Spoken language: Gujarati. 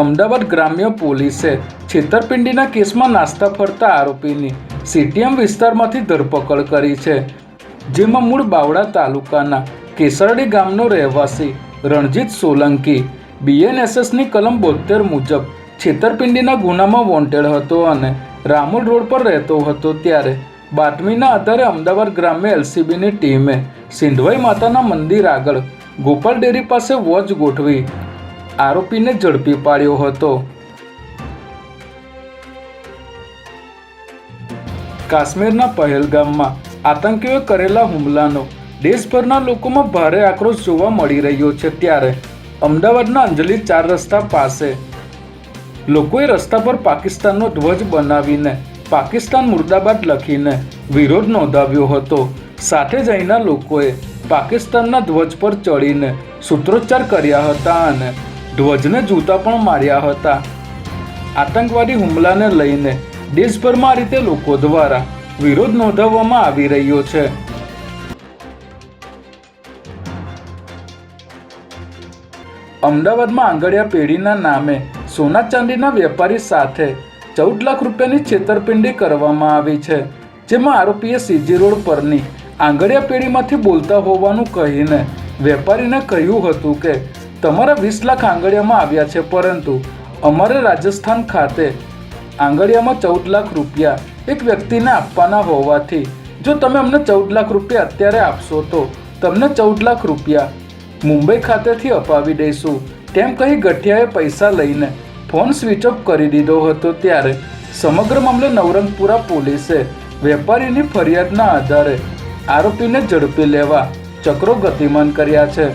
અમદાવાદ ગ્રામ્ય પોલીસે છેતરપિંડીના કેસમાં નાસ્તા ફરતા આરોપીની સીટીએમ વિસ્તારમાંથી ધરપકડ કરી છે, જેમાં મૂળ બાવડા તાલુકાના કેસરડી ગામનો રહેવાસી રણજીત સોલંકી, બીએનએસએસની કલમ બોતેર મુજબ છેતરપિંડીના ગુનામાં વોન્ટેડ હતો અને રામોલ રોડ પર રહેતો હતો ત્યારે બાતમીના આધારે અમદાવાદ ગ્રામ્ય એલસીબીની ટીમે સિંધવાઈ માતાના મંદિર આગળ ગોપાલ ડેરી પાસે વોચ ગોઠવી આરોપીને ઝડપી પાડ્યો હતો. કાશ્મીરના પહેલગામમાં આતંકીઓએ કરેલા હુમલાનો દેશભરના લોકોમાં ભારે આક્રોશ જોવા મળી રહ્યો છે ત્યારે અમદાવાદના અંજલિ ચાર રસ્તા પાસે લોકોએ રસ્તા પર પાકિસ્તાનનો ધ્વજ બનાવીને પાકિસ્તાન મુર્દાબાદ લખીને વિરોધ નોંધાવ્યો હતો. સાથે જઈના લોકોએ પાકિસ્તાનના ધ્વજ પર ચડીને સૂત્રોચ્ચાર કર્યા હતા અને ધ્વજને જૂતા પણ માર્યા હતા. આતંકવાદી હુમલાને લઈને દેશભરમાં રીતે લોકો દ્વારા વિરોધ નોંધાવવામાં આવી રહ્યો છે. અમદાવાદમાં આંગળિયા પેઢીના નામે સોના ચાંદીના વેપારી સાથે ચૌદ લાખ રૂપિયાની છેતરપિંડી કરવામાં આવી છે, જેમાં આરોપીએ સીજી રોડ પરની આંગળિયા પેઢીમાંથી બોલતા હોવાનું કહીને વેપારીને કહ્યું હતું કે તમારા વીસ લાખ આંગળિયામાં આવ્યા છે, પરંતુ અમારે રાજસ્થાન ખાતે આંગળિયામાં ચૌદ લાખ રૂપિયા એક વ્યક્તિને આપવાના હોવાથી, જો તમે અમને ચૌદ લાખ રૂપિયા અત્યારે આપશો તો તમને ચૌદ લાખ રૂપિયા મુંબઈ ખાતેથી અપાવી દઈશું. તેમ કહી ગઠિયાએ પૈસા લઈને ફોન સ્વિચ ઓફ કરી દીધો હતો ત્યારે સમગ્ર મામલે નવરંગપુરા પોલીસે વેપારીની ફરિયાદના આધારે આરોપીને ઝડપી લેવા ચક્રો ગતિમાન કર્યા છે.